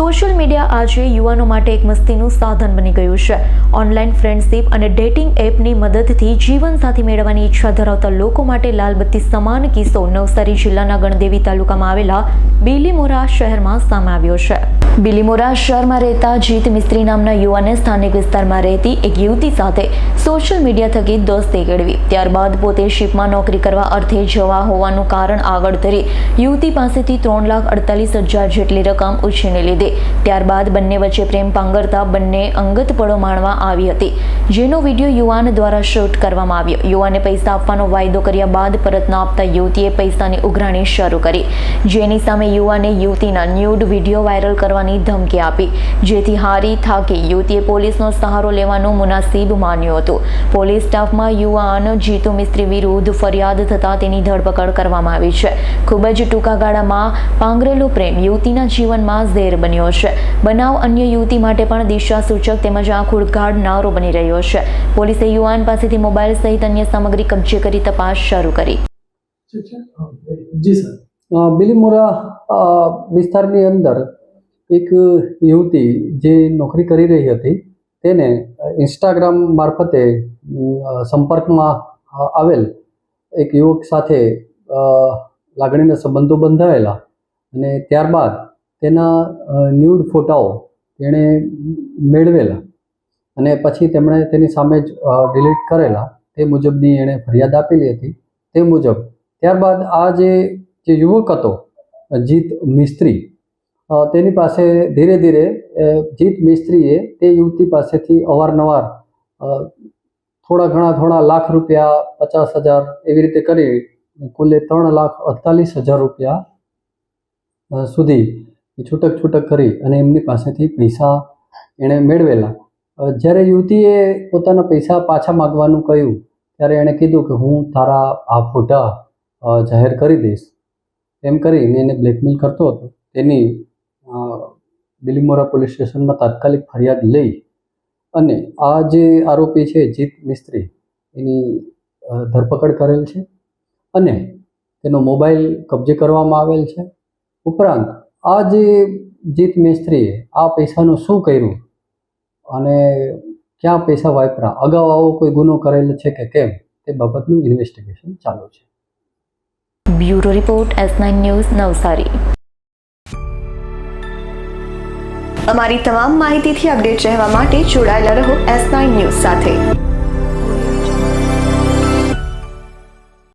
Social media આજે યુવાનો માટે એક મસ્તીનું સાધન બની ગયું છે. ઓનલાઈન ફ્રેન્ડશીપ અને ડેટિંગ એપની મદદથી જીવનસાથી મેળવવાની ઈચ્છા ધરાવતા લોકો માટે લાલબત્તી સમાન કિસ્સો નવસારી જિલ્લાના ગણદેવી તાલુકામાં આવેલા બિલીમોરા શહેરમાં સામે આવ્યો છે. બિલીમોરા શહેરમાં રહેતા જીત મિસ્ત્રી નામના યુવાને સ્થાનિક વિસ્તારમાં રહેતી એક યુવતી સાથે સોશિયલ મીડિયા થકી દોસ્તી કેળવી. ત્યારબાદ પોતે શિપમાં નોકરી કરવા અર્થે જવા હોવાનું કારણ આગળ ધરી યુવતી પાસેથી ત્રણ લાખ અડતાલીસ હજાર જેટલી રકમ ઉછીની લીધી. ત્યારબાદ બંને વચ્ચે પ્રેમ પાંગરતા બંને અંગત પળો માણવા આવી હતી, જેનો વીડિયો યુવાન દ્વારા શૂટ કરવામાં આવ્યો. યુવાને પૈસા આપવાનો વાયદો કર્યા બાદ પરત ન આપતા યુવતીએ પૈસાની ઉઘરાણી શરૂ કરી, જેની સામે યુવાને યુવતીના ન્યૂડ વીડિયો વાયરલ કરવાની ધમકી આપી. જેથી હારી થાકી યુવતીએ પોલીસનો સહારો લેવાનું મુનાસિબ માન્યું હતું. પોલીસ સ્ટાફમાં યુવાન જીતુ મિસ્ત્રી વિરુદ્ધ ફરિયાદ થતાં તેની ધરપકડ કરવામાં આવી છે. ખૂબ જ ટૂંકા ગાળામાં પાંગરેલો પ્રેમ યુવતીના જીવનમાં ઝેર બન્યો છે. બનાવ અન્ય યુવતી માટે પણ દિશા સૂચક તેમજ આંખ ઉઘાડનારો બની રહ્યો છે. પોલીસે યુવાન પાસેથી મોબાઈલ સહિત અન્ય સામગ્રી કબજે કરી તપાસ શરૂ કરી. જી સર. બિલીમોરા વિસ્તારની અંદર એક યુવતી જે નોકરી કરી રહી હતી તેને ઇન્સ્ટાગ્રામ મારફતે સંપર્કમાં આવેલ એક યુવક સાથે અ, લાગણીના સંબંધો બંધાયેલા અને ત્યારબાદ તેના ન્યૂડ ફોટાઓ તેણે મેળવેલા અને પછી તેમણે તેની સામે જ ડિલીટ કરેલા. તે મુજબની એણે ફરિયાદ આપેલી હતી. તે મુજબ ત્યારબાદ આ જે જે યુવક હતો જીત મિસ્ત્રી તેની પાસે ધીરે ધીરે જીત મિસ્ત્રીએ તે યુવતી પાસેથી અવારનવાર થોડા ઘણા થોડા લાખ રૂપિયા પચાસ હજાર એવી રીતે કરી કુલે ત્રણ લાખ અડતાલીસ હજાર રૂપિયા અ, સુધી છૂટક છૂટક કરી અને એમની પાસેથી પૈસા એણે મેળવેલા. જ્યારે યુવતીએ પોતાના પૈસા પાછા માગવાનું કહ્યું, ત્યારે એણે કીધું કે હું તારા આ ફોટા જાહેર કરી દઈશ. એમ કરીને એને બ્લેકમેલ કરતો હતો. તેની બિલીમોરા પોલીસ સ્ટેશનમાં તાત્કાલિક ફરિયાદ લઈ અને આ જે આરોપી છે, જીત મિસ્ત્રી, એની ધરપકડ કરેલ છે અને તેનો મોબાઈલ કબજે કરવામાં આવેલ છે. ઉપરાંત આ જે જીત મિસ્ત્રીએ આ પૈસાનું શું કર્યું? અને ક્યાં પૈસા વાપરા? અગાઉ આવો કોઈ ગુનો કરેલો છે કે કેમ? તે બાબતનું ઇન્વેસ્ટિગેશન ચાલુ છે. Bureau report S nine news, Navsari. અમારી તમામ માહિતીથી અપડેટ રહેવા માટે જોડાયેલા રહો એસ નાઇન ન્યૂઝ સાથે.